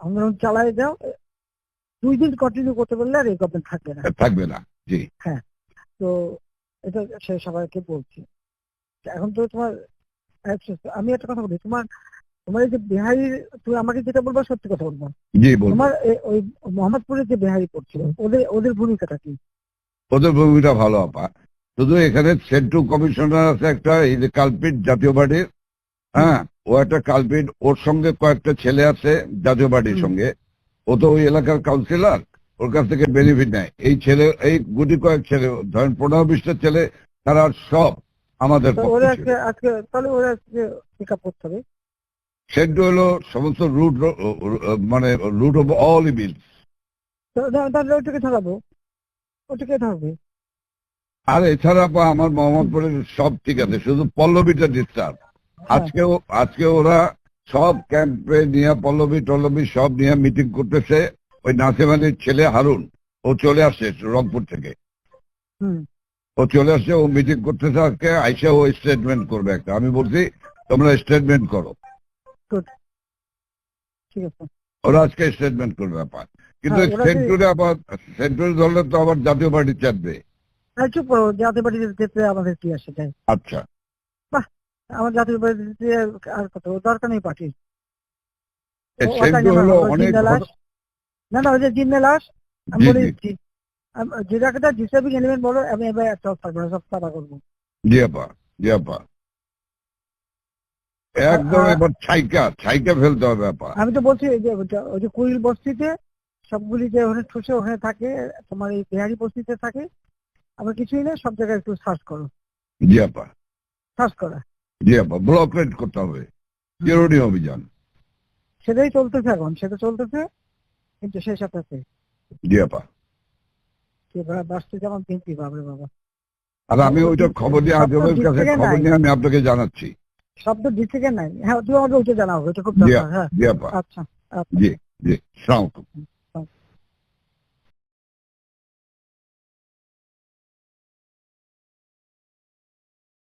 আন্দোলন চালায় যাও দুই দিন কন্টিনিউ করতে পারলে আর এই গভর্নমেন্ট থাকবে না। থাকবে না জি। হ্যাঁ তো এটা সে সবাইকে বলছি। এখন তো তোমার আমি একটা কথা বলি তোমার তোমার এই যে বিহারি তুমি আমাকে যেটা বলব সত্যি কথা বলব। তোমার ওই মোহাম্মদপুরে যে বিহারি পড়ছিল ওদের ওদের ভূমিকাটা কি? ওদের ভূমিটা ভালো আপা। শুধু এখানে সেন্ট্রাল কমিশনার আছে একটা এই যে কালপিট জাতীয় পার্টির হ্যাঁ? ও একটা কালপিট ওর সঙ্গে কয়েকটা ছেলে আছে জাতীয় পার্টির সঙ্গে। ও তো ওই এলাকার কাউন্সিলর ওর কাছ থেকে বেনিফিট নেয়। এই ছেলে এই গুটি কয়েক ছেলে ধরেন পনেরো বিশটা ছেলে তারা সব আমাদের সেন্ট্রাল হলো সমস্ত রুট মানে রুট অফ অল ইভিল তাহলে ওটাকে ওটাকে আর এছাড়া আমার মোহাম্মদপুরের সব ঠিক আছে শুধু পল্লবীটা ডিস্টার্ব আজকেও আজকে ওরা সব ক্যাম্পে নিয়ে পল্লবী টল্লবী সব নিয়ে মিটিং করতেছে। ওই নাসিম আলীর ছেলে হারুন ও চলে আসছে রংপুর থেকে। ও চলে আসছে ও মিটিং করতেছে আজকে আইসা ও স্টেটমেন্ট করবে একটা। আমি বলছি তোমরা স্টেটমেন্ট করো। ঠিক আছে। ওরা আজকে স্টেটমেন্ট করবে ব্যাপার। কিন্তু হ্যাঁ, সেন্টুরে আবার সেন্টুরে ধরলে তো আবার জাতীয় পার্টি চাপবে। চুপ করো জাতীয় আমাদের কি আসে আচ্ছা। আমার জাতীয় পার্টিতে আর কত? দরকার নেই পার্টির। না না ওই যে জিন্নে লাশ আমি বলে জি। দিচ্ছি যে জায়গাটা ডিস্টার্বিং এলিমেন্ট বলো আমি এবার না সব করব। জি আপা জি আপা। একদম এবার ছাইকা ছাইকা ফেলতে হবে আপা। আমি তো বলছি যে ওই যে কুইল বস্তিতে সবগুলি যে ওখানে ঠুসে ওখানে থাকে তোমার এই বিহারি বস্তিতে থাকে আবার কিছুই না সব জায়গায় একটু সার্চ করো। জি আপা। সার্চ করা। জি আপা করতে হবে। চিরুনি অভিযান। সেটাই চলতেছে এখন সেটা চলতেছে কিন্তু সেই সাথে জি আপা। যেমন বাবা? আর আমি ওইটা খবর নিয়ে আজমের কাছে খবর নিয়ে আমি আপনাকে জানাচ্ছি। শব্দ ডিস্ট্রিক্টের নাই। হ্যাঁ তুমি আমাকে ওইটা জানাও খুব দরকার হ্যাঁ। জি আপা। আচ্ছা আচ্ছা। জি জি